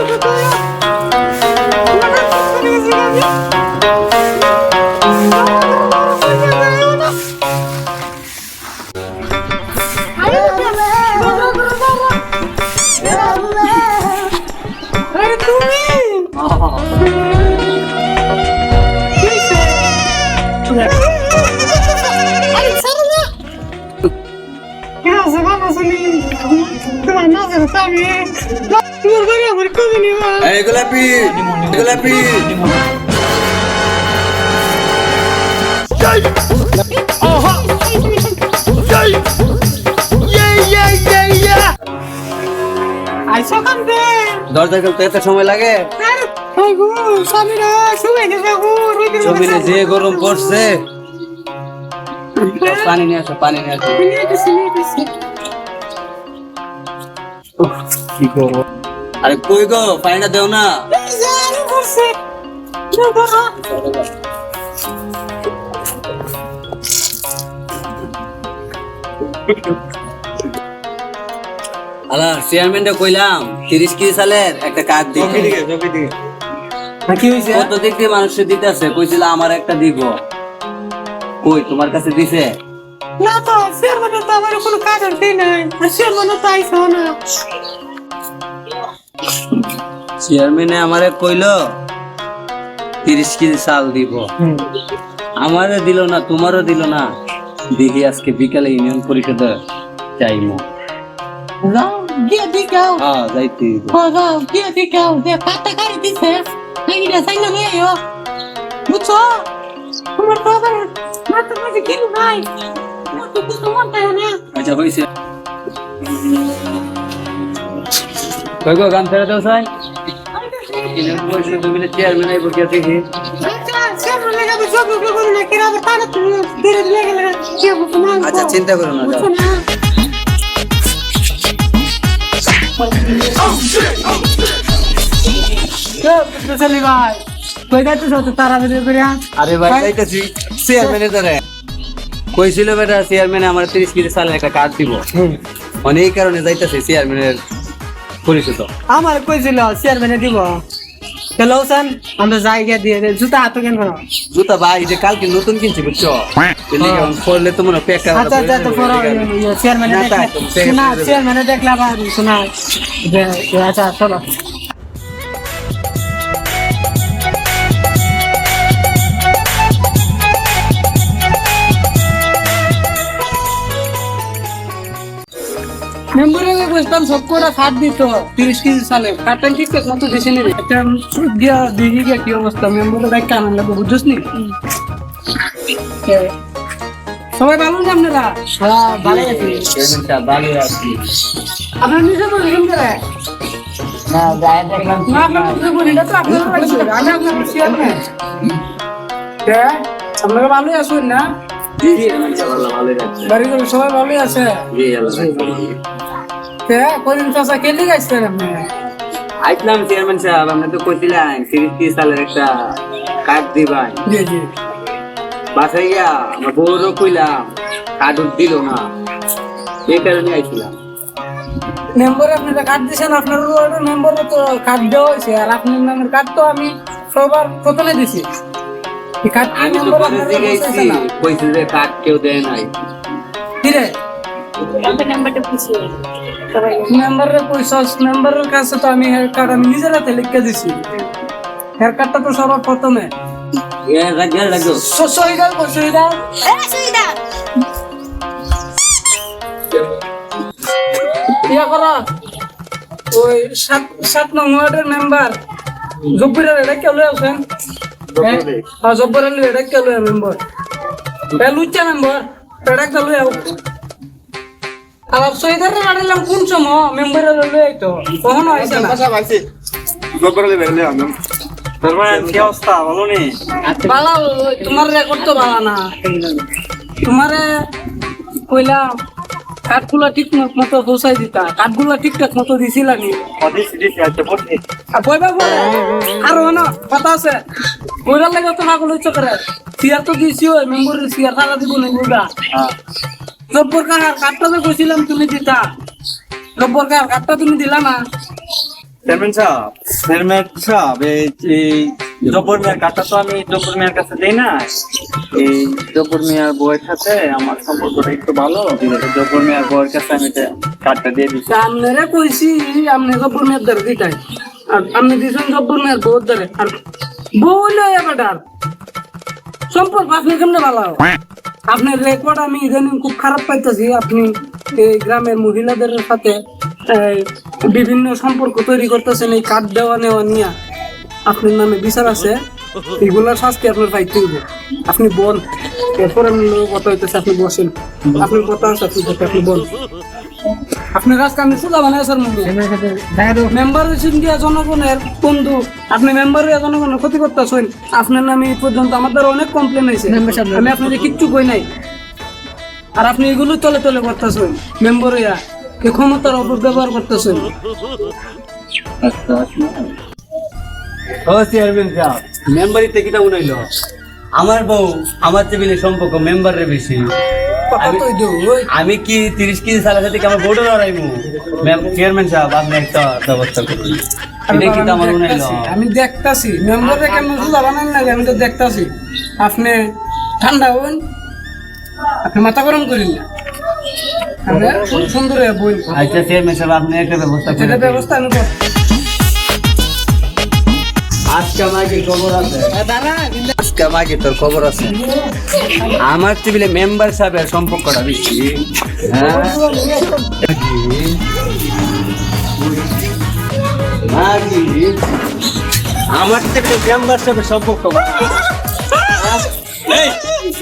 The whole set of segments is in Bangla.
我不要！我不要！গোলাপি গোলাপি। দরজা খুলতে এত সময় লাগে। যে গরম পড়ছে। পানি নিয়ে আসো পানি নিয়ে আসো। কি করব আরে কই গো পানিটা দেও না। আলা চেয়ারম্যানটা কইলাম তিরিশ কেজি সালের একটা কার্ড দিবে কি হইছে? কত দিক দিয়ে মানুষের দিতে আছে কইছিল আমার একটা দিব। কই তোমার কাছে দিছে? না তো চেয়ারম্যানের তো আমার কোনো কাজ আর নাই। আর চেয়ারম্যানও তো আইসো না। চেয়ারম্যানে আমারে কইলো তিরিশ কেজি চাল দিব। আমারও দিল না তোমারও দিল না। দেখি আজকে বিকালে ইউনিয়ন পরিষদে চাইমু যাও গিয়ে দিকাও হ্যাঁ যাইতে যাও গিয়ে দিকাও যে পাতা গাড়ি দিছে। এইটা চাই না বুঝছ? তোমার তো মাথা মাঝে কিনু নাই। তো কিছু না। আচ্ছা হইছে। কই গো গান ছেড়ে দাও সাই ইউনিয়ন পরিষদ মিলে চেয়ারম্যান আইব কি দেখি আচ্ছা চেয়ারম্যান লাগাবে সব লোক করে না কিরা আবার তারা তুমি ধীরে ধীরে গেলে কি বুঝছ না আচ্ছা চিন্তা করো না যাও বুঝছ না চলি ভাই কই যাইতেছ তো তাড়াতাড়ি করে আরে ভাই যাইতেছি চেয়ারম্যানের দ্বারা কইছিল বেটা চেয়ারম্যান আমার তিরিশ কেজি সালের একটা কার্ড দিব অনেক কারণে যাইতেছে চেয়ারম্যানের পরিচিত আমার কইছিল চেয়ারম্যানে দিব চলো আমরা যাই জায়গা দিয়ে দে জুতা হাতে কেন করো জুতা ভাই যে কালকে নতুন কিনছি বুঝছ? লিগে এখন পরলে তো মনে পেকা পেক আচ্ছা আচ্ছা তো পড়ো চেয়ারম্যানে দেখলা তাই তো, secretary না দেবে। চেয়ারম্যানে দেখলা বা শোনা আচ্ছা চলো মেম্বারে বুঝতাম সব করে খাট দিত তিরিশ কেজি সালে কাটন ঠিক মতো দিছে নি একটা গিয়া দিদি গিয়া কি অবস্থা মেম্বারে দেখ কেমন লাগবে বুঝছিস নি? সবাই ভালো আছেন আপনারা? হ্যাঁ ভালো আছি। ভালো আছি। আপনার নিজে বলছেন না যাই দেখলাম। না আপনার নিজে বলি না তো আপনার আমি আপনার চেয়ারম্যান হ্যাঁ আপনারা ভালোই আছেন না? জি জি ভালো ভালো আছে। বাড়ি সবাই ভালোই আছে? কদিন চাষা কেটে গেছেন আপনি আইসলাম চেয়ারম্যান সাহেব আপনি তো কইছিলেন তিরিশ কেজি সালের একটা কার্ড দিবাই। জি জি। বাসায় গিয়া আমার বউরও কইলাম কার্ড দিল না। এই কারণে আইছিলাম। মেম্বার আপনারা কার্ড দিয়েছেন আপনার মেম্বারও তো কার্ড দেওয়া হয়েছে আর আপনার নামের কার্ড তো আমি সবার প্রথমে দিছি। কার্ড আমি তো পরে জিজ্ঞেসি কইছে যে কার্ড কেউ দেয় নাই। কিরে মেম্বারের পয়সা মেম্বারের কাছে তো আমি হেয়ার কার্ড আমি নিজের হাতে লিখে দিছি। হেয়ার কার্ডটা তো সবার প্রথমে। সহিদার সহিদার। ইয়া করো। ওই সাত সাত নং ওয়ার্ডের মেম্বার জব্বিরের এটা কে লই আছেন হ্যাঁ? জব্বিরের লই এটা কে লই মেম্বার এ লুচ্চা মেম্বার এটা কে লই আও। আর সহিদার গাড়িলাম কোন সময়? মেম্বারের লই আইতো। কখনো আইছে না? বালা তোমার রেকর্ড তো বালা না। তোমারে কইলাম কাঠগুলা ঠিক মতো পৌঁছাই দিতা। কাঠগুলা ঠিকঠাক মতো দিছিলা নি। আর কইবা বলে আর না কথা আছে। কইরার লাগে তো না কইলে ইচ্ছা করে। সিয়ার তো দিছি ওই মেম্বারের সিয়ার সারা দিব নি বুড়া জব্বর কাহার কাঠটা তো কইছিলাম তুমি দিতা। জব্বর কাহার কাঠটা তুমি দিলা না। চেয়ারম্যান সাহেব চেয়ারম্যান সাহেব এই জব্বর মিয়ার কার্ডটা তো আমি জব্বর মিয়ার কাছে দেই না। এই জব্বর মিয়ার বউয়ের সাথে আমার সম্পর্কটা একটু ভালো জব্বর মিয়ার বউয়ের কাছে আমি কার্ডটা দিয়ে দিচ্ছি আপনারা কইছি আপনি জব্বর মেয়ের দ্বারা দিতাই। আর আপনি দিয়েছেন জব্বর মেয়ের বউর দ্বারা আর বউ হইল এবার সম্পর্ক আপনি কেমনে ভালো আপনার রেকর্ড আমি ইদানিং খুব খারাপ পাইতেছি। আপনি এই গ্রামের মহিলাদের সাথে বিভিন্ন সম্পর্ক তৈরি করতেছেন, এই কাঠ দেওয়া নেওয়া নিয়ে। আপনার নামে বিচার আছে। এগুলার শাস্তি আপনার পাইতে হইবে আপনি বল এরপর আমি কথা হইতেছে, আপনি বসেন। আপনার কথা আছে, আপনি আপনি বল আপনি রাজকান্দি সুদা বানায় স্যার মুখে মেম্বার হয়েছেন দিয়া জনগণের? বন্ধু আপনি মেম্বার হইয়া জনগণের ক্ষতি করতেছেন। আপনার নামে এই পর্যন্ত আমার দ্বারা অনেক কমপ্লেন হয়েছে। আমি আপনাদের কিচ্ছু কই নাই। আর আপনি এগুলো তলে তলে করতেছেন। মেম্বার হইয়া এই ক্ষমতার অপব্যবহার করতেছেন। মেম্বারিতে কিটা উনাইলো আমার বউ আমার টেবিলে সম্পর্ক মেম্বারের বেশি। আমি কি তিরিশ কেজি সালের সাথে আমার বোর্ডে লড়াইবো? চেয়ারম্যান সাহেব আপনি একটা ব্যবস্থা করুন। আমার আমি দেখতাছি। মেম্বারে কেমন সুদা বানান না আমি তো দেখতাছি। আপনি ঠান্ডা হবেন আপনি মাথা গরম করেন না। সুন্দর আচ্ছা চেয়ারম্যান সাহেব আপনি একটা ব্যবস্থা করে যেটা দিন। ব্যবস্থা আমি আজকে আমাকে খবর আছে? আজকে আমাকে তোর খবর আছে? আমার টেবিলে মেম্বার সাহেবের সম্পর্কটা বেশি। হ্যাঁ? আমার টেবিলে মেম্বার সাহেবের সম্পর্ক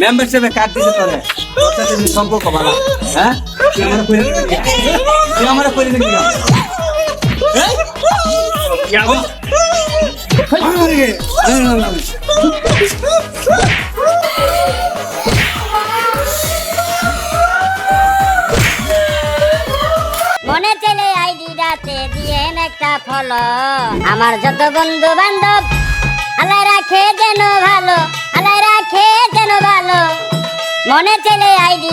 মেম্বার সাহেবের কার্ড দিছে তোরে। সম্পর্ক ভালো হ্যাঁ? আমার দিবি তুই আমার কইরে দিবি? মনে চলে আইডি রাতে দিয়ে একটা ফলো। আমার যত বন্ধু বান্ধব আলাই রাখে যেন ভালো আলাই রাখে যেন ভালো। মনে চলে আইডি